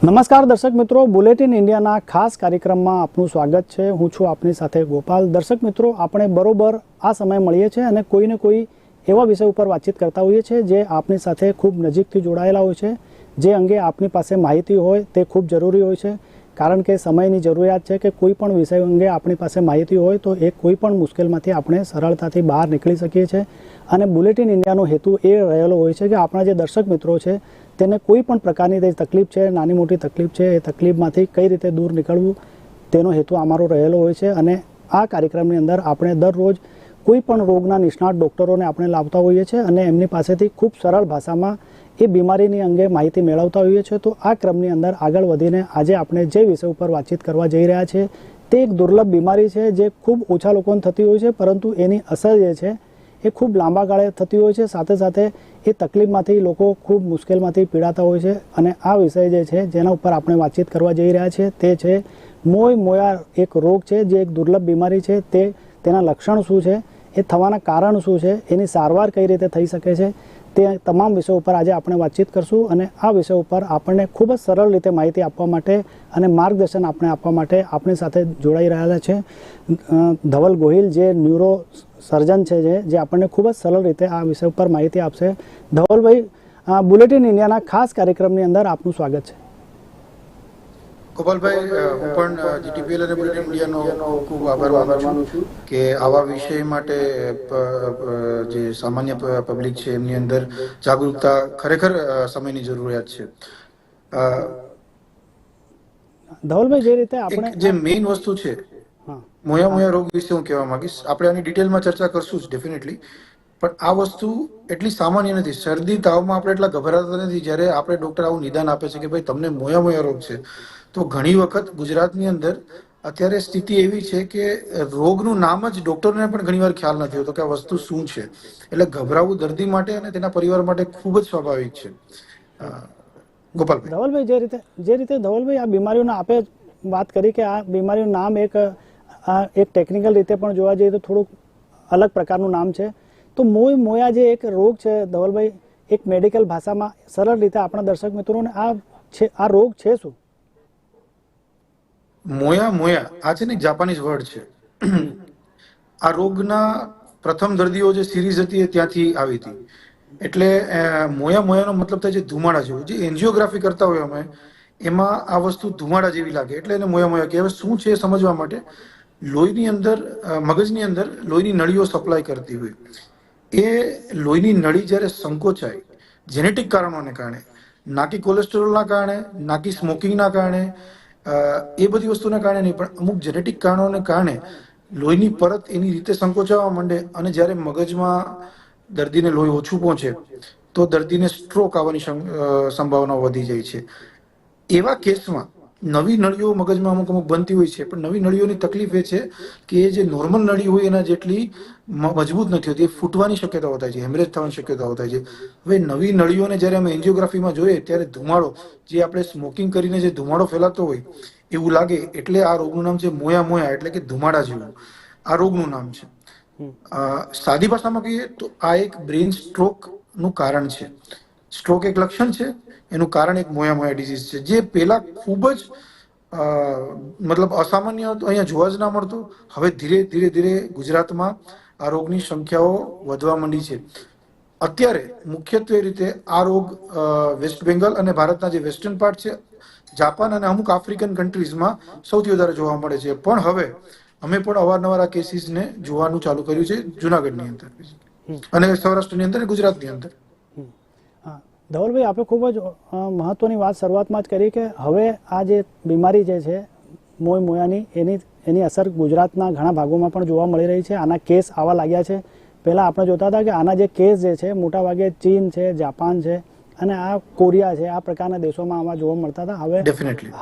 નમસ્કાર દર્શક મિત્રો, બુલેટિન ઇન્ડિયાના ખાસ કાર્યક્રમમાં આપનું સ્વાગત છે. હું છું આપની સાથે ગોપાલ. દર્શક મિત્રો, આપણે બરોબર આ સમય મળીએ છીએ અને કોઈને કોઈ એવા વિષય ઉપર વાતચીત કરતા હોઈએ છીએ જે આપની સાથે ખૂબ નજીકથી જોડાયેલા હોય છે, જે અંગે આપની પાસે માહિતી હોય તે ખૂબ જરૂરી હોય છે. કારણ કે સમયની જરૂરિયાત છે કે કોઈ પણ વિષય અંગે આપણી પાસે માહિતી હોય તો એ કોઈ પણ મુશ્કેલમાંથી આપણે સરળતાથી બહાર નીકળી શકીએ છીએ. અને બુલેટિન ઇન્ડિયાનો હેતુ એ રહેલો હોય છે કે આપણા જે દર્શક મિત્રો છે તેને કોઈ પણ પ્રકારની જે તકલીફ છે, નાની મોટી તકલીફ છે, એ તકલીફમાંથી કઈ રીતે દૂર નીકળવું, તેનો હેતુ અમારો રહેલો હોય છે અને આ કાર્યક્રમની અંદર આપણે દરરોજ કોઈ પણ રોગના નિષ્ણાત ડૉક્ટરોને આપણે લાવતા હોઈએ છીએ અને એમની પાસેથી ખૂબ સરળ ભાષામાં એ બીમારીની અંગે માહિતી મેળવતા હોઈએ છીએ. તો આ ક્રમની અંદર આગળ વધીને આજે આપણે જે વિષય ઉપર વાતચીત કરવા જઈ રહ્યા છીએ તે એક દુર્લભ બીમારી છે જે ખૂબ ઓછા લોકોને થતી હોય છે, પરંતુ એની અસર જે છે, એ ખૂબ લાંબા ગાળે થતી હોય છે. સાથે સાથે એ તકલીફમાંથી લોકો ખૂબ મુશ્કેલમાંથી પીડાતા હોય છે અને આ વિષય જે છે, જેના ઉપર આપણે વાતચીત કરવા જઈ રહ્યા છીએ, તે છે મોય મોયા એક રોગ છે, જે એક દુર્લભ બીમારી છે. તે તેના લક્ષણ શું છે? એ થવાના કારણ શું છે? એની સારવાર કઈ રીતે થઈ શકે છે? તે તમામ વિષયો ઉપર આજે આપણે વાતચીત કરશું અને આ વિષય ઉપર આપણને ખૂબ જ સરળ રીતે માહિતી આપવા માટે અને માર્ગદર્શન આપણે આપવા માટે આપણી સાથે જોડાઈ રહેલા છે. ધવલ ગોહિલ, જે ન્યુરો સર્જન છે જે જે આપણને ખૂબ જ સરળ રીતે આ વિષય ઉપર માહિતી આપશે. ધવલભાઈ બુલેટિન ઇન્ડિયાના ખાસ કાર્યક્રમની અંદર આપનું સ્વાગત છે. ગોપાલભાઈ હું પણ જીટીપીએલ અને બુલેટિન ઇન્ડિયાનો ખૂબ આભાર માનું છું કે આવા વિષય માટે જે સામાન્ય પબ્લિક છે એમની અંદર જાગૃતતા ખરેખર સમયની જરૂરિયાત છે. ધવલભાઈ જે રીતે આપણે જે મેઇન વસ્તુ છે મોયા મોયા રોગ વિશે હું કહેવા માંગીશ. આપણે આની ડિટેલમાં ચર્ચા કરશું જ ડેફિનેટલી પણ આ વસ્તુ એટલી સામાન્ય નથી. શરદી, તાવમાં આપણે એટલા ગભરાતા નથી જ્યારે આપણે ડોક્ટર આવું નિદાન આપે છે કે ભાઈ તમને મોયા મોયા રોગ છે. તો ઘણી વખત ગુજરાતની અંદર અત્યારે સ્થિતિ એવી છે કે રોગનું નામ જ ડોક્ટરને પણ ઘણીવાર ખ્યાલ નથી હોતો કે આ વસ્તુ શું છે. એટલે ગભરાવું દર્દી માટે અને તેના પરિવાર માટે ખૂબ જ સ્વાભાવિક છે. ગોપાલભાઈ. ધવલભાઈ, જે રીતે જે રીતે ધવલભાઈ આ બીમારીઓના આપે વાત કરી કે આ બીમારીનું નામ એક આ એક ટેકનિકલ રીતે પણ જોવા જઈએ તો થોડુંક અલગ પ્રકારનું નામ છે. તો મોય મોયા જે એક રોગ છે, ધવલભાઈ, એક મેડિકલ ભાષામાં સરળ રીતે આપણા દર્શક મિત્રોને આ છે, આ રોગ છે શું? મોયા મોયા, આ છે ને જાપાનીઝ વર્ડ છે. આ રોગના પ્રથમ દર્દીઓ જે સિરીઝ હતી એ ત્યાંથી આવી હતી. એટલે મોયા મોયાનો મતલબ થાય છે ધુમાડા જેવું. જે એન્જિયોગ્રાફી કરતા હોય અમે, એમાં આ વસ્તુ ધુમાડા જેવી લાગે. એટલે એને મોયા મોયા કહેવાય. શું છે સમજવા માટે? લોહીની અંદર મગજની અંદર લોહીની નળીઓ સપ્લાય કરતી હોય. એ લોહીની નળી જ્યારે સંકોચાય જેનેટિક કારણોને કારણે, નાકી કોલેસ્ટ્રોલના કારણે, નાકી સ્મોકિંગના કારણે એ બધી વસ્તુના કારણે નહીં, પણ અમુક જેનેટિક કારણોને કારણે લોહીની પરત એની રીતે સંકોચાવા માંડે અને જ્યારે મગજમાં દર્દીને લોહી ઓછું પહોંચે, તો દર્દીને સ્ટ્રોક આવવાની સંભાવના વધી જાય છે. એવા કેસમાં નવી નળીઓ મગજમાં અમુક અમુક બનતી હોય છે. પણ નવી નળીઓની તકલીફ એ છે કે જે નોર્મલ નળી હોય એના જેટલી મજબૂત નથી હોતી. એ ફૂટવાની શક્યતાઓ થાય છે. હેમરેજ થવાની શક્યતાઓ થાય છે. હવે નવી નળીઓને જ્યારે અમે એન્જિયોગ્રાફીમાં જોઈએ ત્યારે ધુમાડો જે આપણે સ્મોકિંગ કરીને જે ધુમાડો ફેલાતો હોય એવું લાગે એટલે આ રોગનું નામ છે મોયા મોયા એટલે કે ધુમાડા જેવું. આ રોગનું નામ છે. સાદી ભાષામાં કહીએ તો આ એક બ્રેન સ્ટ્રોકનું કારણ છે. સ્ટ્રોક એક લક્ષણ છે. એનું કારણ એક મોયા મોયા ડિઝીઝ છે. જે પહેલા ખૂબ જ મતલબ અસામાન્ય હતું અહીંયા જોવા જ ના મળતું. હવે ધીરે ધીરે ધીરે ગુજરાતમાં આ રોગની સંખ્યાઓ વધવા માંડી છે. અત્યારે મુખ્યત્વે રીતે આ રોગ વેસ્ટ બેંગલ અને ભારતના જે વેસ્ટર્ન પાર્ટ છે જાપાન અને અમુક આફ્રિકન કન્ટ્રીઝમાં સૌથી વધારે જોવા મળે છે. પણ હવે અમે પણ અવારનવાર આ કેસીસને જોવાનું ચાલુ કર્યું છે જુનાગઢની અંદર અને સૌરાષ્ટ્રની અંદર ગુજરાતની અંદર. ધવલભાઈ આપણે ખૂબ જ મહત્વની વાત શરૂઆતમાં જ કરી કે હવે આ જે બીમારી જે છે મોય મોયાની એની એની અસર ગુજરાતના ઘણા ભાગોમાં પણ જોવા મળી રહી છે. આના કેસ આવવા લાગ્યા છે. પહેલાં આપણે જોતા હતા કે આના જે કેસ જે છે મોટાભાગે ચીન છે જાપાન છે અને આ કોરિયા છે આ પ્રકારના દેશોમાં આમાં જોવા મળતા હતા. હવે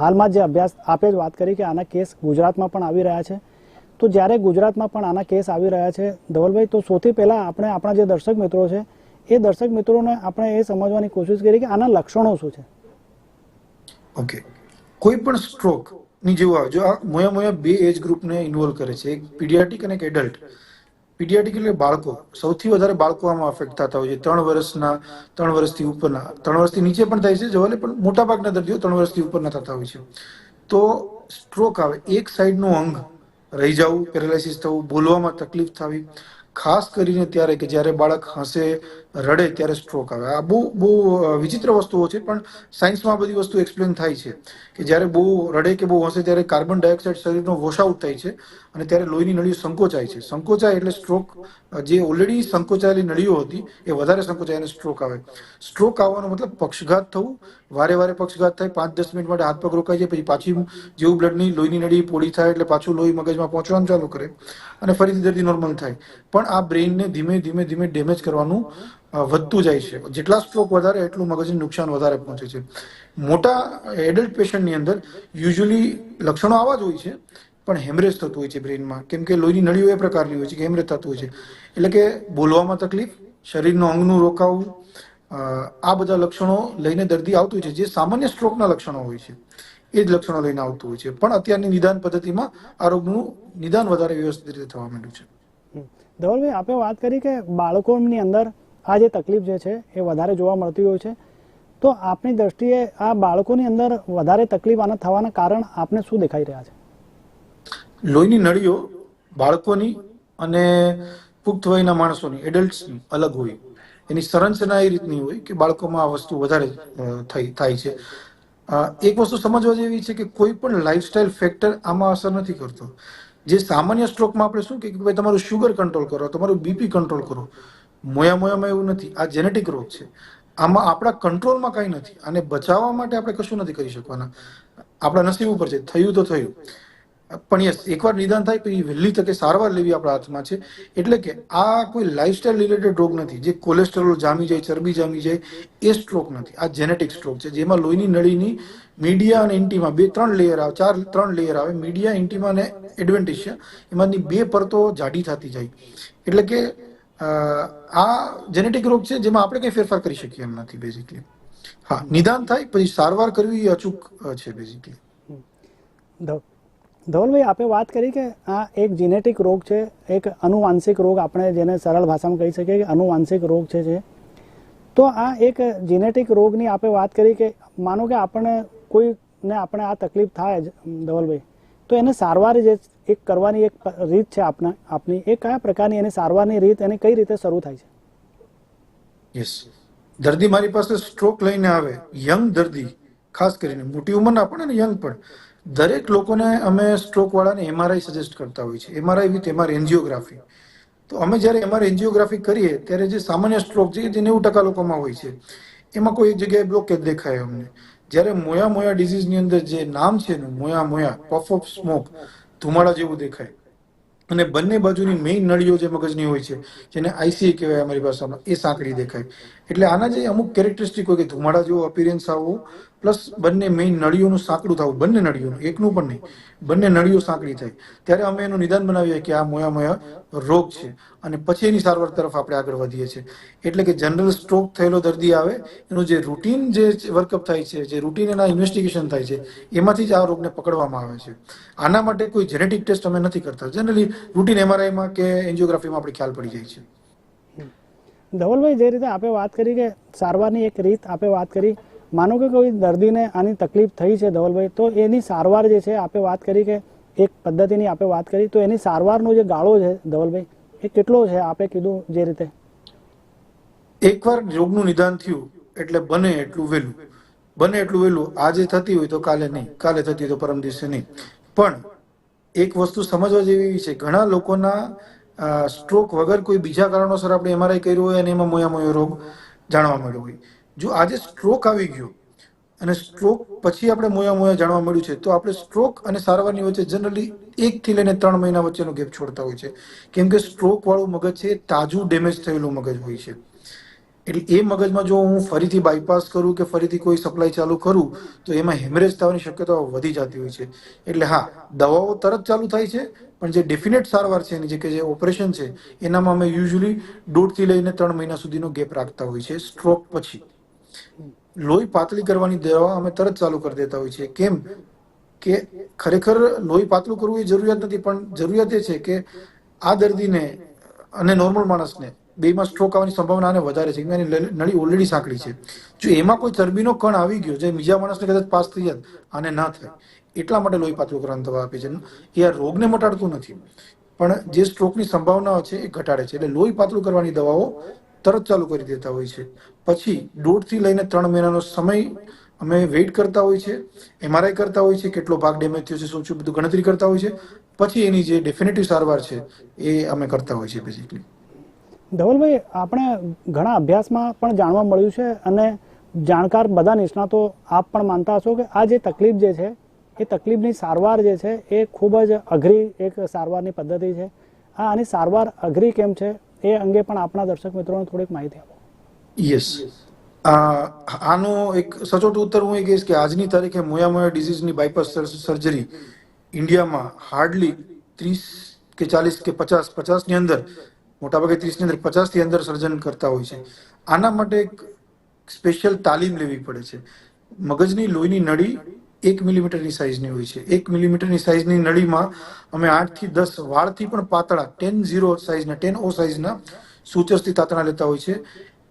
હાલમાં જે અભ્યાસ આપે જ વાત કરી કે આના કેસ ગુજરાતમાં પણ આવી રહ્યા છે. તો જ્યારે ગુજરાતમાં પણ આના કેસ આવી રહ્યા છે ધવલભાઈ તો સૌથી પહેલાં આપણે આપણા જે દર્શક મિત્રો છે એ દર્શક મિત્રોને આપણે એ સમજવાની કોશિશ કરી કે આના લક્ષણો શું છે? ઓકે કોઈ પણ સ્ટ્રોકની જેવું આવે, જો આ મોયા મોયા બે એજ ગ્રુપને ઇન્વોલ્વ કરે છે, એક પીડિયાટિક અને એક એડલ્ટ પીડિયાટિક એટલે બાળકો. સૌથી વધારે બાળકો આમાં અફેક્ટ થતા હોય છે. ત્રણ વર્ષના, ત્રણ વર્ષથી ઉપરના. ત્રણ વર્ષથી નીચે પણ થાય છે જવાલે પણ મોટાભાગના દર્દીઓ ત્રણ વર્ષથી ઉપરના થતા હોય છે. તો સ્ટ્રોક આવે. એક સાઈડનું અંગ રહી જવું પેરાલાઇસિસ થવું, બોલવામાં તકલીફ થવી. ખાસ કરીને ત્યારે કે જ્યારે બાળક હસે રડે ત્યારે સ્ટ્રોક આવે. આ બહુ બહુ વિચિત્ર વસ્તુઓ છે, પણ સાયન્સમાં બધી વસ્તુ એક્સપ્લેન થાય છે કે જ્યારે બહુ રડે કે બહુ હશે ત્યારે કાર્બન ડાયોક્સાઇડ શરીરનો વોશ આઉટ થાય છે અને ત્યારે લોહીની નળીઓ સંકોચાય છે. સંકોચાય એટલે સ્ટ્રોક જે ઓલરેડી સંકોચાયેલી નળીઓ હતી એ વધારે સંકોચાય અને સ્ટ્રોક આવે. સ્ટ્રોક આવવાનો મતલબ પક્ષઘાત થવું. વારે વારે પક્ષઘાત થાય, પાંચ દસ મિનિટ માટે હાથ પગ રોકાય છે પછી પાછી જેવું બ્લડની લોહીની નળી પોળી થાય એટલે પાછું લોહી મગજમાં પહોંચવાનું ચાલુ કરે અને ફરીથી દર્દી નોર્મલ થાય. પણ આ બ્રેઇનને ધીમે ધીમે ધીમે ડેમેજ કરવાનું વધતું જાય છે. જેટલા સ્ટ્રોક વધારે, એટલું મગજને નુકસાન વધારે પહોંચે છે. મોટા એડલ્ટ પેશન્ટની અંદર યુઝ્યુઅલી લક્ષણો આવા જ હોય છે, પણ હેમરેજ થતું હોય છે બ્રેઇનમાં કેમ કે લોહીની નળીઓ એ પ્રકારની હોય છે, કે હેમરેજ થતું હોય છે. એટલે કે બોલવામાં તકલીફ, શરીરનું અંગનું રોકાવું આ બધા લક્ષણો લઈને દર્દી આવતું હોય છે. જે સામાન્ય સ્ટ્રોકના લક્ષણો હોય છે, એ જ લક્ષણો લઈને આવતું હોય છે. પણ અત્યારની નિદાન પદ્ધતિમાં આ રોગનું નિદાન વધારે વ્યવસ્થિત રીતે થવા માંડ્યું છે. ધવલભાઈ આપણે વાત કરી કે બાળકોની અંદર આ જે તકલીફ જે છે, એ વધારે જોવા મળતી હોય છે. તો આપની દ્રષ્ટિએ આ બાળકોની અંદર વધારે તકલીફ આના થવાના કારણ આપને શું દેખાઈ રહ્યા છે? લોહીની નળીઓ બાળકોની અને પુખ્ત વયના માણસોની એડલ્ટની અલગ હોય. એની સંરચના એ રીતની હોય કે બાળકોમાં આ વસ્તુ વધારે થાય છે. એક વસ્તુ સમજવા જેવી છે કે કોઈ પણ લાઇફસ્ટાઇલ ફેક્ટર આમાં અસર નથી કરતો. જે સામાન્ય સ્ટ્રોકમાં આપણે શું કે ભાઈ તમારું શુગર કંટ્રોલ કરો, તમારું બીપી કંટ્રોલ કરો. મોયા મોયામાં એવું નથી. આ જેનેટિક રોગ છે. આમાં આપણા કંટ્રોલમાં કાંઈ નથી. અને બચાવવા માટે આપણે કશું નથી કરી શકવાના. આપણા નસીબ ઉપર છે. થયું તો થયું. પણ યસ, એકવાર નિદાન થાય પછી વહેલી તકે સારવાર લેવી આપણા હાથમાં છે. એટલે કે આ કોઈ લાઇફસ્ટાઇલ રિલેટેડ રોગ નથી. જે કોલેસ્ટ્રોલ જામી જાય, ચરબી જામી જાય, એ સ્ટ્રોક નથી. આ જેનેટિક સ્ટ્રોક છે. જેમાં લોહીની નળીની મીડિયા અને ઇન્ટીમાં બે, ત્રણ લેયર આવે, ચાર, ત્રણ લેયર આવે મીડિયા ઇન્ટીમાં અને એડવેન્ટિશિયા એમાંની બે પરતો જાડી થતી જાય. એટલે કે આ જેનેટિક રોગ છે જેમાં આપણે કંઈ ફેરફાર કરી શકીએ એમ નથી બેઝિકલી હા, નિદાન થાય, પછી સારવાર કરવી એ અચૂક છે બેઝિકલી ધવ- ધવલભાઈ, આપે વાત કરી કે આ એક જીનેટિક રોગ છે, એક અનુવાંશિક રોગ આપણે જેને સરળ ભાષામાં કહી શકીએ કે અનુવાંશિક રોગ છે જે. તો આ એક જીનેટિક રોગની આપે વાત કરી કે માનો કે આપણને કોઈને આપણે આ તકલીફ થાય જ, ધવલભાઈ. તો એને સારવાર જે એક કરવાની એક રીત છે આપના આપની, એ કયા પ્રકારની એની સારવારની રીત, એને કઈ રીતે શરૂ થાય છે? યસ દર્દી મારી પાસે સ્ટ્રોક લઈને આવે યંગ દર્દી, ખાસ કરીને મોટી ઉંમરના પણ અને યંગ પણ. દરેક લોકોને અમે સ્ટ્રોક વાળાને એમઆરઆઈ સજેસ્ટ કરતા હોય છે એમઆરઆઈ વિથ એમઆર એન્જિયોગ્રાફી તો અમે જ્યારે એમઆર એન્જિયોગ્રાફી કરીએ, ત્યારે જે સામાન્ય સ્ટ્રોક છે જે નેવું ટકા લોકોમાં હોય છે. એમાં કોઈ એક જગ્યાએ બ્લોકેજ દેખાય અમને. જ્યારે મોયા મોયા ડિઝીઝની અંદર જે નામ છે એનું, moyamoya puff of smoke ધુમાડા જેવું દેખાય. અને બંને બાજુની મેઇન નળીઓ જે મગજની હોય છે, જેને આઈસી કહેવાય અમારી ભાષામાં, એ સાંકડી દેખાય. એટલે આના જે અમુક કેરેક્ટરિસ્ટિક હોય કે ધુમાડા જેવો અપિયરન્સ આવવું પ્લસ બંને મેઇન નળીઓનું સાંકડું થવું, બંને નળીઓનું, એકનું પણ નહીં. બંને નળીઓ સાંકડી થાય. ત્યારે અમે એનું નિદાન બનાવીએ કે આ મોયા મોયા રોગ છે. અને પછી એની સારવાર તરફ આપણે આગળ વધીએ છીએ. એટલે કે જનરલ સ્ટ્રોક થયેલો દર્દી આવે, એનું જે રૂટીન જે વર્કઅપ થાય છે, જે રૂટીન એના ઇન્વેસ્ટિગેશન થાય છે, એમાંથી જ આ રોગને પકડવામાં આવે છે. આના માટે કોઈ જેનેટિક ટેસ્ટ અમે નથી કરતા. જનરલી રૂટીન એમઆરઆઈમાં કે એન્જિયોગ્રાફીમાં આપણે ખ્યાલ પડી જાય છે. ધવલભાઈ, જે રીતે આપે વાત કરી કે સારવારની એક રીત આપે વાત કરી માનો કે કોઈ દર્દીને આની તકલીફ થઈ છે ધવલભાઈ, તો એની સારવાર જે છે, આપે વાત કરી કે એક પદ્ધતિની આપે વાત કરી, તો એની સારવારનો જે ગાળો છે ધવલભાઈ, એ કેટલો છે, આપે કીધું જે રીતે? એકવાર રોગનું નિદાન થયું, એટલે બને એટલું વહેલું. બને એટલું વહેલું, આજે થતી હોય તો કાલે નહીં, કાલે થતી હોય તો પરમ દિવસે નહીં. પણ એક વસ્તુ સમજવા જેવી છે, ઘણા લોકોના સ્ટ્રોક વગર કોઈ બીજા કારણોસર આપણે એમઆરઆઈ કર્યું હોય અને એમાં મોયા મોયો રોગ જાણવા મળ્યો હોય. જો આજે સ્ટ્રોક આવી ગયો અને સ્ટ્રોક પછી આપણે મોયા મોયા જાણવા મળ્યું છે, તો આપણે સ્ટ્રોક અને સારવારની વચ્ચે જનરલી એકથી લઈને ત્રણ મહિના વચ્ચેનો ગેપ છોડતા હોય છે. કેમ કે સ્ટ્રોક વાળું મગજ છે, તાજું ડેમેજ થયેલું મગજ હોય છે. એટલે એ મગજમાં જો હું ફરીથી બાયપાસ કરું કે ફરીથી કોઈ સપ્લાય ચાલુ કરું, તો એમાં હેમરેજ થવાની શક્યતાઓ વધી જતી હોય છે. એટલે હા, દવાઓ તરત ચાલુ થાય છે, પણ જે ડેફિનેટ સારવાર છે એની જે કે જે ઓપરેશન છે, એનામાં અમે યુઝ્યુઅલી દોઢથી લઈને ત્રણ મહિના સુધીનો ગેપ રાખતા હોય છે સ્ટ્રોક પછી. લોહી પાતળી કરવાની દવા અમે તરત ચાલુ કરી દેતા હોય છે કેમ કે ખરેખર લોહી પાતળું કરવું એ જરૂરિયાત નથી, પણ જરૂરિયાત એ છે કે આ દર્દીને અને નોર્મલ માણસને બેમાં સ્ટ્રોક આવવાની સંભાવના અને વધારે છે. એની નળી ઓલરેડી સાંકડી છે. જો એમાં કોઈ ચરબીનો કણ આવી ગયો, જે બીજા માણસને કદાચ પાસ થઈ જાય આને ના થાય, એટલા માટે લોહી પાતળું કરવાની દવા આપે છે. એ આ રોગને મટાડતું નથી. પણ જે સ્ટ્રોકની સંભાવનાઓ છે એ ઘટાડે છે. એટલે લોહી પાતળું કરવાની દવાઓ તરત ચાલુ કરી દેતા હોય છે. પછી દોઢથી લઈને ત્રણ મહિનાનો સમય અમે વેઇટ કરતા હોય છે, એમઆરઆઈ કરતા હોય છે, કેટલો ભાગ ડેમેજ થયો છે, શું શું બધું ગણતરી કરતા હોય છે. પછી એની જે ડેફિનેટિવ સારવાર છે, એ અમે કરતા હોય છે બેઝિકલી ધવલભાઈ, આપણે ઘણા અભ્યાસમાં પણ જાણવા મળ્યું છે અને જાણકાર બધા નિષ્ણાતો આપ પણ માનતા હશો કે આ જે તકલીફ જે છે, એ તકલીફની સારવાર જે છે, એ ખૂબ જ અઘરી એક સારવારની પદ્ધતિ છે. આ આની સારવાર અઘરી કેમ છે? એ અંગે પણ આપણા દર્શક મિત્રોને થોડીક માહિતી આપો. યસ આનો એક સચોટ ઉત્તર હું એ કહીશ કે આજની તારીખે મોયા મોયા ડિઝીઝની બાયપાસ સર્જરી ઇન્ડિયામાં હાર્ડલી ત્રીસ કે ચાલીસ કે પચાસ, પચાસની અંદર, મોટાભાગે ત્રીસની અંદર પચાસથી અંદર સર્જન કરતા હોય છે. આના માટે એક સ્પેશિયલ તાલીમ લેવી પડે છે. મગજની લોહીની નળી એક મિલીમીટરની સાઇઝની હોય છે. એક મિલીમીટરની સાઇઝની નળીમાં અમે આઠથી દસ વાળથી પણ પાતળા ટેન ઝીરો સાઇઝના, ટેન ઓ સાઇઝના સૂચસ્થી તાતણા લેતા હોય છે.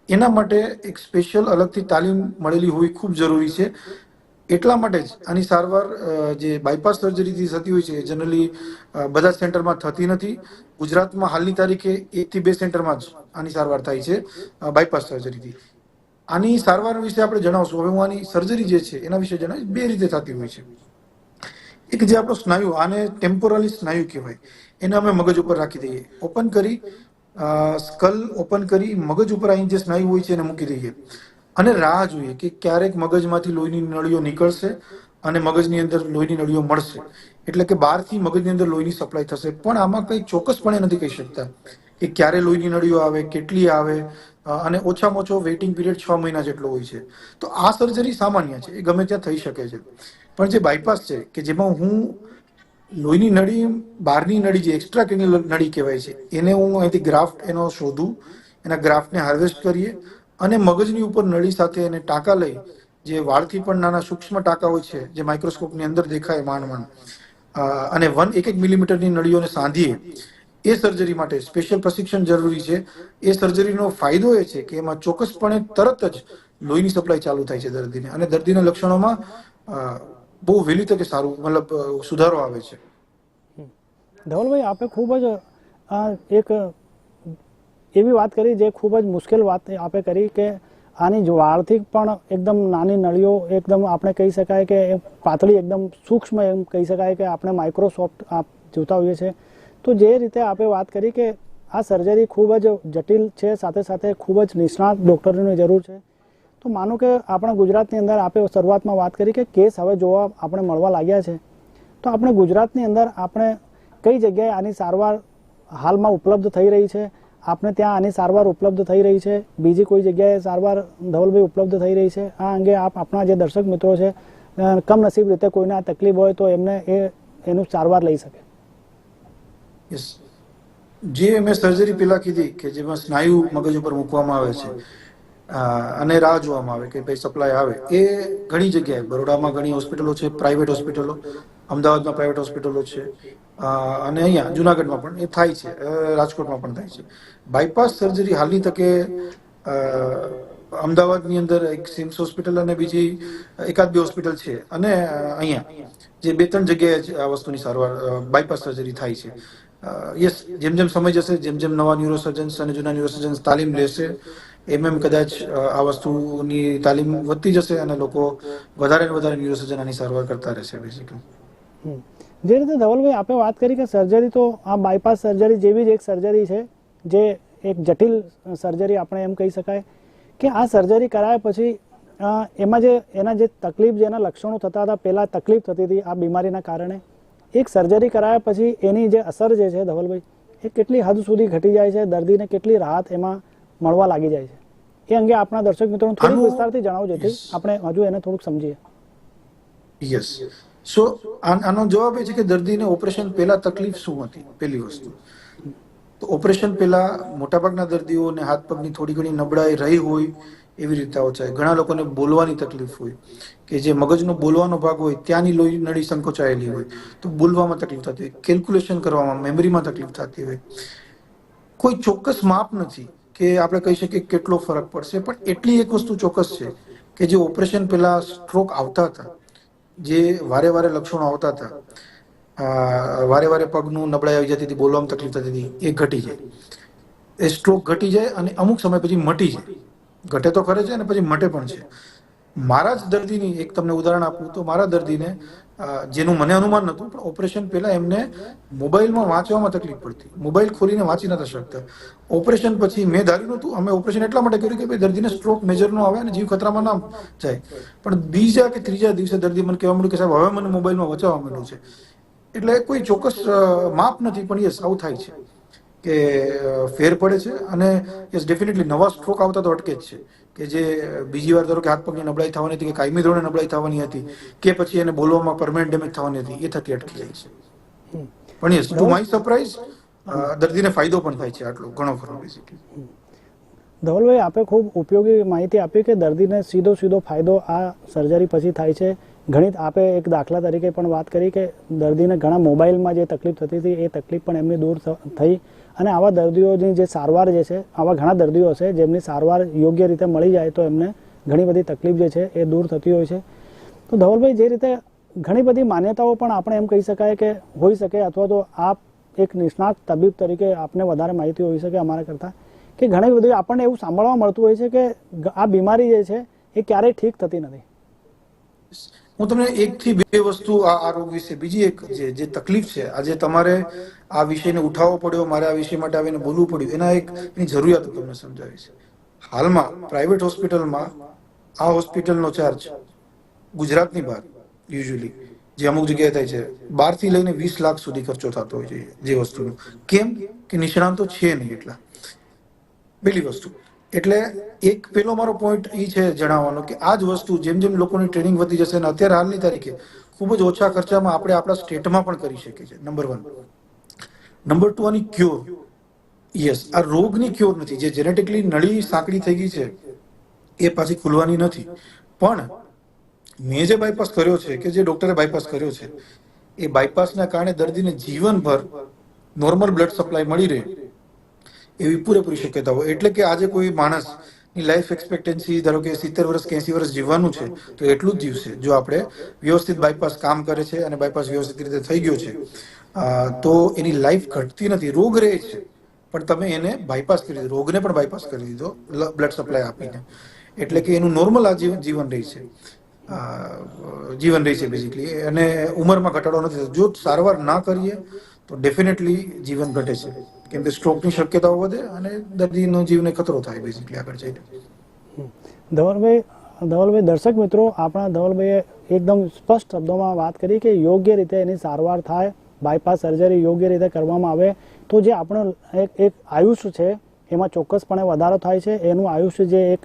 એના માટે એક સ્પેશિયલ અલગથી તાલીમ મળેલી હોવી ખૂબ જરૂરી છે. એટલા માટે જ આની સારવાર જે બાયપાસ સર્જરીથી થતી હોય છે જનરલી બધા સેન્ટરમાં થતી નથી. ગુજરાતમાં હાલની તારીખે એકથી બે સેન્ટરમાં જ આની સારવાર થાય છે બાયપાસ સર્જરીથી. આની સારવાર વિશે આપણે જણાવશું. હવે હું આની સર્જરી જે છે, એના વિશે જણાવીશ. બે રીતે થતી હોય છે. એક જે આપણો સ્નાયુ, આને ટેમ્પોરલી સ્નાયુ કહેવાય. એને અમે મગજ ઉપર રાખી દઈએ. ઓપન કરી સ્કલ ઓપન કરી, મગજ ઉપર અહીં જે સ્નાયુ હોય છે એને મૂકી દઈએ. અને રાહ જોઈએ કે ક્યારેક મગજમાંથી લોહીની નળીઓ નીકળશે અને મગજની અંદર લોહીની નળીઓ મળશે. એટલે કે બહારથી મગજની અંદર લોહીની સપ્લાય થશે. પણ આમાં કંઈ ચોક્કસપણે નથી કહી શકતા કે ક્યારે લોહીની નળીઓ આવે, કેટલી આવે અને ઓછામાં ઓછો વેઇટિંગ પીરિયડ છ મહિના જેટલો હોય છે. તો આ સર્જરી સામાન્ય છે, એ ગમે ત્યાં થઈ શકે છે. પણ જે બાયપાસ છે, કે જેમાં હું લોહીની નળી બહારની નળી જે એક્સ્ટ્રા કેની નળી કહેવાય છે, એને હું અહીંથી ગ્રાફ્ટ એનો શોધું, એના ગ્રાફ્ટને હાર્વેસ્ટ કરીએ અને મગજની ઉપર નળી સાથે એને ટાંકા લઈ, જે વાળથી પણ નાના સૂક્ષ્મ ટાંકા હોય છે, જે માઇક્રોસ્કોપની અંદર દેખાય માંડ માંડ અને વન એક એક મિલીમીટરની નળીઓને સાંધીએ એ સર્જરી માટે સ્પેશિયલ પ્રશિક્ષણ જરૂરી છે. એ સર્જરીનો ફાયદો એ છે કે એમાં ચોક્કસપણે તરત જ લોહીની સપ્લાય ચાલુ થાય છે દર્દીને. અને દર્દીના લક્ષણોમાં બહુ વહેલી તકે સારું, મતલબ સુધારો આવે છે. ધવલભાઈ, આપે ખૂબ જ એક, એવી વાત કરી જે ખૂબ જ મુશ્કેલ વાત આપે કરી કે આની જો વાળથી પણ એકદમ નાની નળીઓ એકદમ આપણે કહી શકાય કે પાતળી એકદમ સૂક્ષ્મ એમ કહી શકાય કે આપણે માઇક્રોસોફ્ટ આપ જોતા હોઈએ છીએ. તો જે રીતે આપે વાત કરી કે આ સર્જરી ખૂબ જ જટિલ છે, સાથે સાથે ખૂબ જ નિષ્ણાત ડૉક્ટરોની જરૂર છે, તો માનો કે આપણા ગુજરાતની અંદર આપે શરૂઆતમાં વાત કરી કે કેસ હવે જોવા આપણે મળવા લાગ્યા છે. તો આપણે ગુજરાતની અંદર આપણે કઈ જગ્યાએ આની સારવાર હાલમાં ઉપલબ્ધ થઈ રહી છે? આપણે ત્યાં આની સારવાર ઉપલબ્ધ થઈ રહી છે? બીજી કોઈ જગ્યાએ સારવાર ધવલભાઈ ઉપલબ્ધ થઈ રહી છે? આ અંગે આપ આપણા જે દર્શક મિત્રો છે કમનસીબ રીતે કોઈને આ તકલીફ હોય તો એમને એ, એનું સારવાર લઈ શકે. યસ જે મેં સર્જરી પેલા કીધી કે જેમાં સ્નાયુ મગજ ઉપર મૂકવામાં આવે છે અને રાહ જોવામાં આવે કે ભાઈ સપ્લાય આવે, એ ઘણી જગ્યાએ, બરોડામાં ઘણી હોસ્પિટલો છે પ્રાઇવેટ હોસ્પિટલો અમદાવાદમાં પ્રાઇવેટ હોસ્પિટલો છે અને અહીંયા જુનાગઢમાં પણ એ થાય છે રાજકોટમાં પણ થાય છે. બાયપાસ સર્જરી હાલની તકે અમદાવાદની અંદર એક સિમ્સ હોસ્પિટલ અને બીજી એકાદ બે હોસ્પિટલ છે, અને અહીંયા જે બે ત્રણ જગ્યાએ જ આ વસ્તુની સારવાર બાયપાસ સર્જરી થાય છે. યસ જેમ જેમ સમય જશે, જેમ જેમ નવા ન્યુરોસર્જન્સ અને જૂના ન્યુરોસર્જન્સ તાલીમ લેશે, એમ એમ કદાચ આ વસ્તુની તાલીમ વધતી જશે અને લોકો વધારે ને વધારે ન્યુરોસર્જન આની સારવાર કરતા રહેશે બેસિકલી. જે રીતે ધવલભાઈ આપે વાત કરી કે સર્જરી તો આ બાયપાસ સર્જરી જેવી જ એક સર્જરી છે, જે એક જટિલ સર્જરી આપણે એમ કહી શકાય કે આ સર્જરી કરાયા પછી એમાં જે એના જે તકલીફ, જેના લક્ષણો થતા હતા, પહેલાં તકલીફ થતી હતી આ બીમારીના કારણે એક સર્જરી કરાયા પછી એની જે અસર જે છે ધવલભાઈ એ કેટલી હદ સુધી ઘટી જાય છે દર્દીને કેટલી રાહત એમાં મળવા લાગી જાય છે? એ અંગે આપણા દર્શક મિત્રોને થોડું વિસ્તારથી જણાવજો જેથી આપણે હજુ એને થોડુંક સમજીએ. યસ સો આનો જવાબ એ છે કે દર્દીને ઓપરેશન પહેલા તકલીફ શું હતી? પહેલી વસ્તુ. તો ઓપરેશન પહેલા મોટાભાગના દર્દીઓને હાથ પગની થોડી ઘણી નબળાઈ રહી હોય એવી રીતે ઓછાય ઘણા લોકોને બોલવાની તકલીફ હોય કે જે મગજનો બોલવાનો ભાગ હોય ત્યાંની લોહી નળી સંકોચાયેલી હોય તો બોલવામાં તકલીફ થતી હોય કેલ્ક્યુલેશન કરવામાં મેમરીમાં તકલીફ થતી હોય. કોઈ ચોક્કસ માપ નથી કે આપણે કહી શકીએ કેટલો ફરક પડશે, પણ એટલી એક વસ્તુ ચોક્કસ છે કે જે ઓપરેશન પહેલા સ્ટ્રોક આવતા હતા, જે વારે વારે લક્ષણો આવતા હતા વારે વારે પગનું નબળાઈ આવી જતી હતી, બોલવામાં તકલીફ થતી હતી, એ ઘટી જાય. એ સ્ટ્રોક ઘટી જાય અને અમુક સમય પછી મટી જાય. ઘટે તો ખરે છે અને પછી મટે પણ છે. મારા જ દર્દીની એક તમને ઉદાહરણ આપું તો મારા દર્દીને જેનું મને અનુમાન નહોતું, પણ ઓપરેશન પહેલા એમને મોબાઈલમાં વાંચવામાં તકલીફ પડતી. મોબાઈલ ખોલીને વાંચી નતા શકતા. ઓપરેશન પછી મેં ધાર્યું નહોતું, અમે ઓપરેશન એટલા માટે કર્યું કે ભાઈ દર્દીને સ્ટ્રોક મેજર નો આવે અને જીવ ખતરામાં ના જાય. પણ બીજા કે ત્રીજા દિવસે દર્દી મને કહેવા માંડ્યું કે સાહેબ, હવે મને મોબાઈલમાં વચાવવા માંડ્યું છે. એટલે કોઈ ચોક્કસ માપ નથી, પણ યસ, આવું થાય છે. કે ફેર પડે છે અને યસ ડેફિનેટલી નવા સ્ટ્રોક આવતા તો અટકે જ છે. કે જે બીજી વાર ધારો કે હાથ પગની નબળાઈ થવાની હતી કે કાયમી ધોરણે નબળાઈ થવાની હતી કે પછી એને બોલવામાં પરમેન્ટ ડેમેજ થવાની હતી એ થતી અટકી જાય છે. પણ યસ ટુ માય સરપ્રાઈઝ દર્દીને ફાયદો પણ થાય છે આટલો ઘણો ખરો બેસિકલી ધવલભાઈ આપે ખૂબ ઉપયોગી માહિતી આપી કે દર્દીને સીધો સીધો ફાયદો આ સર્જરી પછી થાય છે. ઘણી આપે એક દાખલા તરીકે પણ વાત કરી કે દર્દીને ઘણા મોબાઈલમાં જે તકલીફ થતી હતી એ તકલીફ પણ એમની દૂર થઈ. અને આવા દર્દીઓની જે સારવાર જે છે, આવા ઘણા દર્દીઓ છે જેમની સારવાર યોગ્ય રીતે મળી જાય તો એમને ઘણી બધી તકલીફ જે છે એ દૂર થતી હોય છે. તો ધવલભાઈ, જે રીતે ઘણી બધી માન્યતાઓ પણ આપણે એમ કહી શકાય કે હોઈ શકે અથવા તો આપ એક નિષ્ણાત તબીબ તરીકે આપને વધારે માહિતી હોઈ શકે અમારા કરતાં, કે ઘણી બધી આપણને એવું સાંભળવા મળતું હોય છે કે આ બીમારી જે છે એ ક્યારેય ઠીક થતી નથી. હું તમને એક થી બે વસ્તુ આ રોગ વિશે બીજી એક જે તકલીફ છે, આજે તમારે આ વિષયને ઉઠાવવો પડ્યો, મારે આ વિષય માટે આવીને બોલવું પડ્યું, એના એક જરૂરિયાત તમને સમજાવીશ. હાલમાં પ્રાઇવેટ હોસ્પિટલમાં આ હોસ્પિટલનો ચાર્જ ગુજરાતની બહાર યુઝ્યુઅલી જે અમુક જગ્યાએ થાય છે બારથી લઈને વીસ લાખ સુધી ખર્ચો થતો હોય છે, જે વસ્તુનો. કેમ? કે નિષ્ણાંતો છે નહીં એટલા. પેલી વસ્તુ એટલે એક પેલો મારો પોઈન્ટ એ છે જણાવવાનો કે આ જ વસ્તુ જેમ જેમ લોકોની ટ્રેનિંગ વધી જશે અને અત્યારે હાલની તારીખે ખૂબ જ ઓછા ખર્ચામાં આપણે આપણા સ્ટેટમાં પણ કરી શકીએ છીએ. નંબર વન નંબર ટુ આની ક્યોર યસ આ રોગની ક્યોર નથી. જે જેનેટિકલી નળી સાંકડી થઈ ગઈ છે, એ પાછી ખુલવાની નથી. પણ મેં જે બાયપાસ કર્યો છે કે જે ડોક્ટરે બાયપાસ કર્યો છે, એ બાયપાસના કારણે દર્દીને જીવનભર નોર્મલ બ્લડ સપ્લાય મળી રહે. એવી પૂરેપૂરી શક્યતા હોય. એટલે કે આજે કોઈ માણસની લાઈફ એક્સપેક્ટન્સી ધારો કે સિત્તેર વર્ષ કે એસી વર્ષ જીવવાનું છે, તો એટલું જ જીવશે જો આપણે વ્યવસ્થિત બાયપાસ કામ કરે છે અને બાયપાસ વ્યવસ્થિત રીતે થઈ ગયો છે તો એની લાઈફ ઘટતી નથી. રોગ રહે છે. પણ તમે એને બાયપાસ કરી દીધો. રોગને પણ બાયપાસ કરી દીધો બ્લડ સપ્લાય આપીને. એટલે કે એનું નોર્મલ આ જીવન રહે છે. જીવન રહી છે બેઝિકલી અને ઉંમરમાં ઘટાડો નથી જો સારવાર ના કરીએ, તો ડેફિનેટલી જીવન ઘટે છે. કેમ કે સ્ટ્રોકની શક્યતાઓ વધે અને દર્દીનો જીવને ખતરો થાય બેઝિકલી આગળ જઈને. ધવલભાઈ ધવલભાઈ દર્શક મિત્રો આપણા ધવલભાઈએ એકદમ સ્પષ્ટ શબ્દોમાં વાત કરી કે યોગ્ય રીતે એની સારવાર થાય બાયપાસ સર્જરી યોગ્ય રીતે કરવામાં આવે. તો જે આપણો એક એક આયુષ્ય છે એમાં ચોક્કસપણે વધારો થાય છે. એનું આયુષ્ય જે એક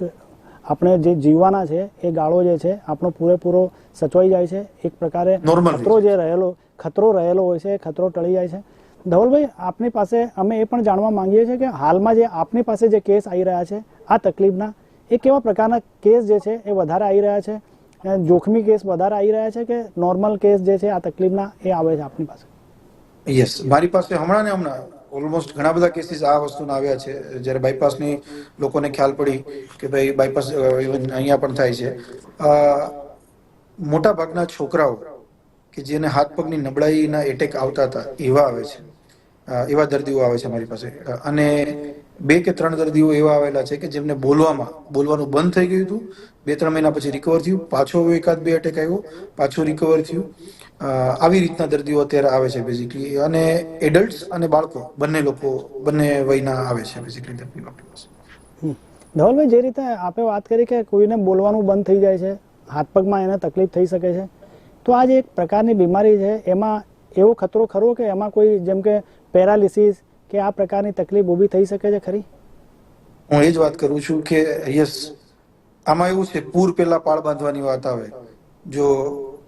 આપણે જે જીવવાના છે એ ગાળો જે છે આપણો પૂરેપૂરો સચવાઈ જાય છે. એક પ્રકારે ખતરો જે રહેલો ખતરો રહેલો હોય છે એ ખતરો ટળી જાય છે. ધવલભાઈ, આપની પાસે અમે એ પણ જાણવા માંગીએ છીએ કે હાલમાં જે આપની પાસે જે કેસ આવી રહ્યા છે, આ તકલીફના, એ કેવા પ્રકારના કેસ જે છે એ વધારે આવી રહ્યા છે? જોખમી કેસ વધારે આવી રહ્યા છે કે નોર્મલ કેસ જે છે આ તકલીફના એ આવે છે આપની પાસે? યસ મારી પાસે હમણાં ને હમણાં ઓલમોસ્ટ ઘણા બધા કેસીસ આ વસ્તુના આવ્યા છે. જ્યારે બાયપાસની લોકોને ખ્યાલ પડી કે ભાઈ બાયપાસ ઇવન અહીંયા પણ થાય છે. મોટા ભાગના છોકરાઓ કે જેને હાથ પગની નબળાઈના એટેક આવતા હતા, એવા આવે છે. એવા દર્દીઓ આવે છે મારી પાસે. અને બે કે ત્રણ દર્દીઓ એવા આવેલા છે કે જેમને બોલવામાં, બોલવાનું બંધ થઈ ગયું હતું. બે, ત્રણ મહિના પછી રિકવર થયું. પાછો એકાદ બે અટેક આવ્યો. પાછું રિકવર થયું. આવી રીતના દર્દીઓ અત્યારે આવે છે બેઝિકલી અને એડલ્ટ્સ અને બાળકો, બંને લોકો, બંને વયના આવે છે બેઝિકલી દર્દીઓ આપણી પાસે. ધવલભાઈ, જે રીતે આપે વાત કરી કે કોઈને બોલવાનું બંધ થઈ જાય છે, હાથ પગમાં એને તકલીફ થઈ શકે છે, તો આ જે એક પ્રકારની બીમારી છે, એમાં એવો ખતરો ખરો કે એમાં કોઈ, જેમ કે પેરાલિસિસ કે આ પ્રકારની તકલીફ ઊભી થઈ શકે છે ખરી? હું એ જ વાત કરું છું કે યસ, આમાં એવું છે, પૂર પહેલા પાળ બાંધવાની વાત આવે. જો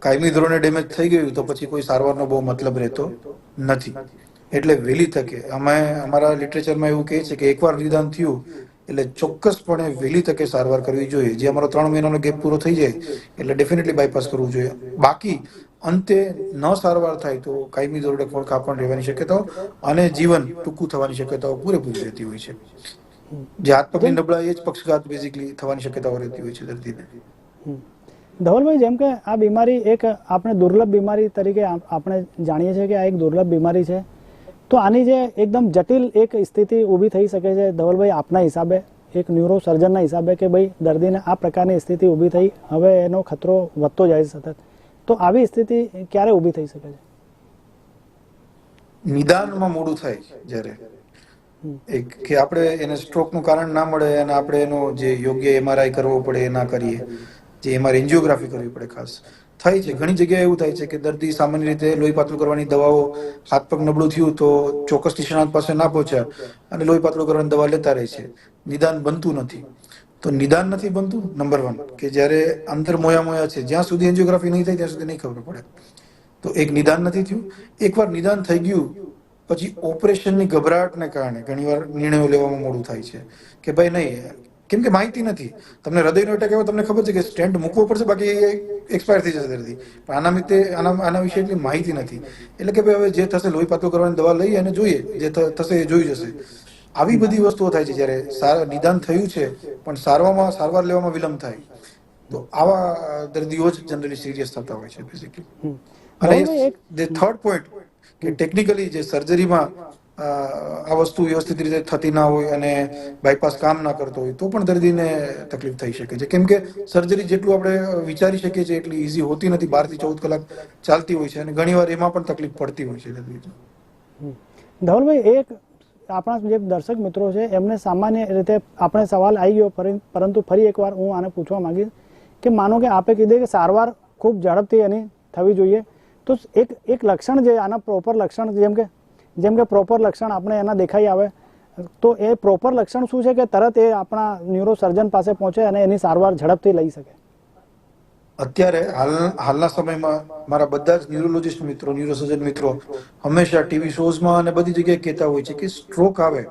કાયમી ધોરણે ડેમેજ થઈ ગયું તો પછી કોઈ સારવારનો બહુ મતલબ રહેતો નથી. એટલે વહેલી તકે અમે અમારા લિટરેચરમાં એવું કહે છે કે એકવાર નિદાન થયું, એટલે ચોક્કસપણે વહેલી તકે સારવાર કરવી જોઈએ. જે અમારો ત્રણ મહિનાનો ગેપ પૂરો થઈ જાય, એટલે ડેફિનેટલી બાયપાસ કરવું જોઈએ. બાકી અંતે ન સારવાર થાય તો કાયમી ધોરણે ખોળખા કાપણ રહેવાની શક્યતાઓ અને જીવન ટૂંકું થવાની શક્યતાઓ પૂરેપૂરી રહેતી હોય છે. જે હાથ પગની નબળાઈ એ જ પક્ષઘાત બેઝિકલી થવાની શક્યતાઓ રહેતી હોય છે દર્દીને. ધવલભાઈ જેમ કે આ બીમારી એક આપણે દુર્લભ બીમારી તરીકે આપણે જાણીએ છીએ કે આ એક દુર્લભ બીમારી છે. તો આની જે એકદમ જટિલ એક સ્થિતિ ઊભી થઈ શકે છે ધવલભાઈ આપના હિસાબે એક ન્યુરો સર્જનના હિસાબે કે ભાઈ દર્દીને આ પ્રકારની સ્થિતિ ઊભી થઈ હવે એનો ખતરો વધતો જાય સતત. તો આવી સ્થિતિ ક્યારે ઊભી થઈ શકે છે? નિદાનમાં મોડું થાય જ્યારે. એક કે આપણે એને સ્ટ્રોકનું કારણ ના મળે અને આપણે એનો જે યોગ્ય એમઆરઆઈ કરવો પડે એ ના કરીએ જે એમાં એન્જિયોગ્રાફી કરવી પડે ખાસ. થાય છે. ઘણી જગ્યાએ એવું થાય છે કે દર્દી સામાન્ય રીતે લોહી પાતળું કરવાની દવાઓ હાથ પગ નબળું થયું તો ચોક્કસ નિષ્ણાત પાસે ના પહોંચ્યા અને લોહી પાતળું કરવાની દવા લેતા રહે છે. નિદાન બનતું નથી. તો નિદાન નથી બનતું નંબર વન કે જ્યારે અંદર મોયા મોયા છે, જ્યાં સુધી એન્જિયોગ્રાફી નહીં થાય ત્યાં સુધી નહીં ખબર પડે. તો એક નિદાન નથી થયું. એકવાર નિદાન થઈ ગયું, પછી ઓપરેશનની ગભરાટને કારણે ઘણીવાર નિર્ણયો લેવામાં મોડું થાય છે, કે ભાઈ નહીં, કેમ કે માહિતી નથી. તમને હૃદયનો એટેક આવ્યો, તમને ખબર છે કે સ્ટેન્ટ મૂકવો પડશે, બાકી એક્સપાયર થઈ જશે દર્દી પણ આના મિત્તે આના આના વિશે એટલી માહિતી નથી. એટલે કે ભાઈ હવે જે થશે લોહી પાતળું કરવાની દવા લઈ અને જોઈએ, જે થશે એ જોઈ જશે. આવી બધી વસ્તુઓ થાય છે જ્યારે નિદાન થયું છે પણ સારવારમાં સારવાર લેવામાં વિલંબ થાય. તો આવા દર્દીઓ જ જનરલી સિરિયસ થતા હોય છે બેઝિકલી અને જે થર્ડ પોઈન્ટ કે ટેકનિકલી જે સર્જરીમાં આ વસ્તુ વ્યવસ્થિત રીતે થતી ના હોય અને બાયપાસ કામ ના કરતો હોય તો પણ દર્દીને તકલીફ થઈ શકે છે. કેમ કે સર્જરી જેટલું આપણે વિચારી શકીએ છીએ એટલી ઈઝી હોતી નથી. બારથી ચૌદ કલાક ચાલતી હોય છે અને ઘણીવાર એમાં પણ તકલીફ પડતી હોય છે દર્દીને. ધવલભાઈ એક આપણા જે દર્શક મિત્રો છે, એમને સામાન્ય રીતે આપણે સવાલ આવી ગયો, પરી- પરંતુ ફરી એકવાર હું આને પૂછવા માંગીશ કે માનો કે આપે કીધું કે સારવાર ખૂબ ઝડપથી એની થવી જોઈએ. તો એક એક લક્ષણ જે, આના પ્રોપર લક્ષણ જેમ કે જેમ કે પ્રોપર લક્ષણ આપણે એના દેખાઈ આવે. તો એ પ્રોપર લક્ષણ શું છે કે તરત એ આપણા ન્યુરોસર્જન પાસે પહોંચે અને એની સારવાર ઝડપથી લઈ શકે? અત્યારે હાલ હાલના સમયમાં મારા બધા જ ન્યુરોલોજીસ્ટ મિત્રો ન્યુરોસર્જન મિત્રો હંમેશા ટીવી શોઝમાં અને બધી જગ્યાએ કહેતા હોય છે કે સ્ટ્રોક આવે,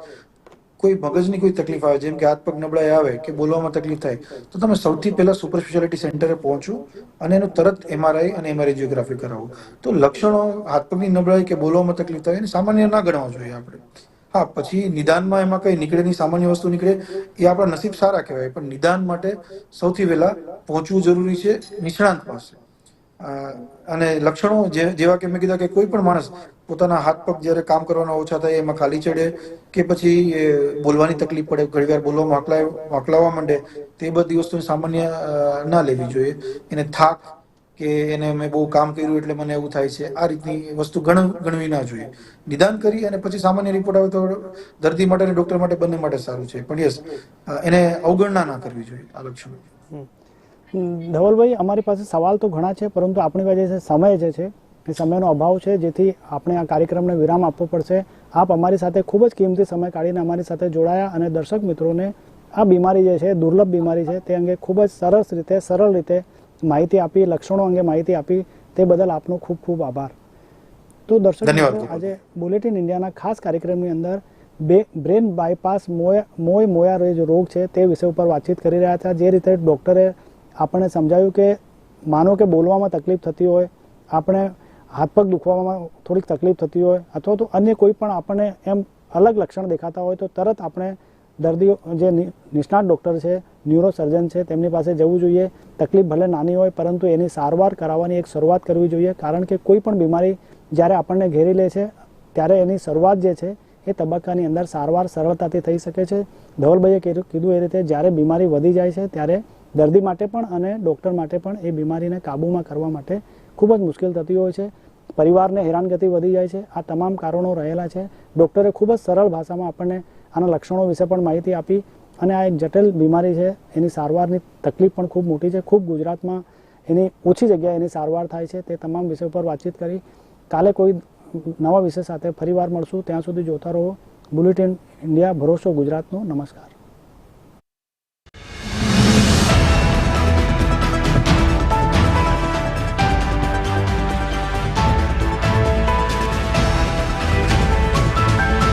કોઈ મગજની કોઈ તકલીફ આવે, જેમ કે હાથ પગ નબળાઈ આવે કે બોલવામાં તકલીફ થાય, તો તમે સૌથી પહેલા સુપર સ્પેશિયાલિટી સેન્ટરે પહોંચો અને એનું તરત એમઆરઆઈ અને એમઆરઆઈ કરાવો. તો લક્ષણો હાથ પગની નબળાઈ કે બોલવામાં તકલીફ થાય એને સામાન્ય ના ગણવા જોઈએ આપણે. હા, પછી નિદાનમાં એમાં કઈ નીકળે નહીં સામાન્ય વસ્તુ નીકળે, એ આપણા નસીબ સારા કહેવાય, પણ નિદાન માટે સૌથી પહેલા પહોંચવું જરૂરી છે, નિષ્ણાંત પાસે. અને લક્ષણો જેવા કે મેં કીધા કે કોઈ પણ માણસ પોતાના હાથ પગ જ્યારે કામ કરવાના ઓછા થાય, એમાં ખાલી ચડે કે પછી બોલવાની તકલીફ પડે ઘણીવાર બોલવામાં હકલાવા માંડે, તે બધી વસ્તુ સામાન્ય ના લેવી જોઈએ. એને થાક કે એને મેં બહુ કામ કર્યું એટલે મને એવું થાય છે. આ રીતની વસ્તુ ગણ, ગણવી ના જોઈએ. નિદાન કરી અને પછી સામાન્ય રિપોર્ટ આવે તો દર્દી માટે અને ડોક્ટર માટે બંને માટે સારું છે. પણ યસ એને અવગણના ના કરવી જોઈએ આ લક્ષણો. ધવલભાઈ, અમારી પાસે સવાલ તો ઘણા છે, પરંતુ આપણી પાસે જે સમય જે છે, એ સમયનો અભાવ છે, જેથી આપણે આ કાર્યક્રમને વિરામ આપવો પડશે. આપ અમારી સાથે ખૂબ જ કિંમતી સમય કાઢીને અમારી સાથે જોડાયા અને દર્શક મિત્રોને આ બીમારી જે છે, દુર્લભ બીમારી છે, તે અંગે ખૂબ જ સરસ રીતે, સરળ રીતે માહિતી આપી લક્ષણો અંગે માહિતી આપી તે બદલ આપનો ખૂબ ખૂબ આભાર. તો દર્શક મિત્રો આજે બુલેટિન ઇન્ડિયાના ખાસ કાર્યક્રમની અંદર બે બ્રેન બાયપાસ મોય મોય મોયા રોગ છે તે વિષય ઉપર વાતચીત કરી રહ્યા હતા. જે રીતે ડૉક્ટરે આપણને સમજાવ્યું કે માનો કે બોલવામાં તકલીફ થતી હોય આપણે હાથ પગ દુખવામાં થોડીક તકલીફ થતી હોય અથવા તો અન્ય કોઈ પણ આપણને એમ અલગ લક્ષણ દેખાતા હોય તો તરત આપણે દર્દીઓ, જે નિષ્ણાત ડૉક્ટર છે, ન્યુરોસર્જન છે, તેમની પાસે જવું જોઈએ. તકલીફ ભલે નાની હોય, પરંતુ એની સારવાર કરાવવાની એક શરૂઆત કરવી જોઈએ. કારણ કે કોઈ પણ બીમારી જ્યારે આપણને ઘેરી લે છે, ત્યારે એની શરૂઆત જે છે, એ તબક્કાની અંદર સારવાર સરળતાથી થઈ શકે છે. ધવલભાઈએ કીધું એ રીતે જ્યારે બીમારી વધી જાય છે, ત્યારે દર્દી માટે પણ અને ડૉક્ટર માટે પણ એ બીમારીને કાબૂમાં કરવા માટે ખૂબ જ મુશ્કેલ થતી હોય છે. પરિવારને હેરાનગતિ વધી જાય છે. આ તમામ કારણો રહેલા છે. ડૉક્ટરે ખૂબ જ સરળ ભાષામાં આપણને આના લક્ષણો વિશે પણ માહિતી આપી અને આ એક જટિલ બીમારી છે. એની સારવારની તકલીફ પણ ખૂબ મોટી છે. ખૂબ ગુજરાતમાં એની ઓછી જગ્યાએ એની સારવાર થાય છે. તે તમામ વિષય પર વાતચીત કરી. કાલે કોઈ નવા વિષય સાથે ફરીવાર મળશું. ત્યાં સુધી જોતા રહો. બુલેટિન ઇન્ડિયા ભરોસો ગુજરાતનો. નમસ્કાર.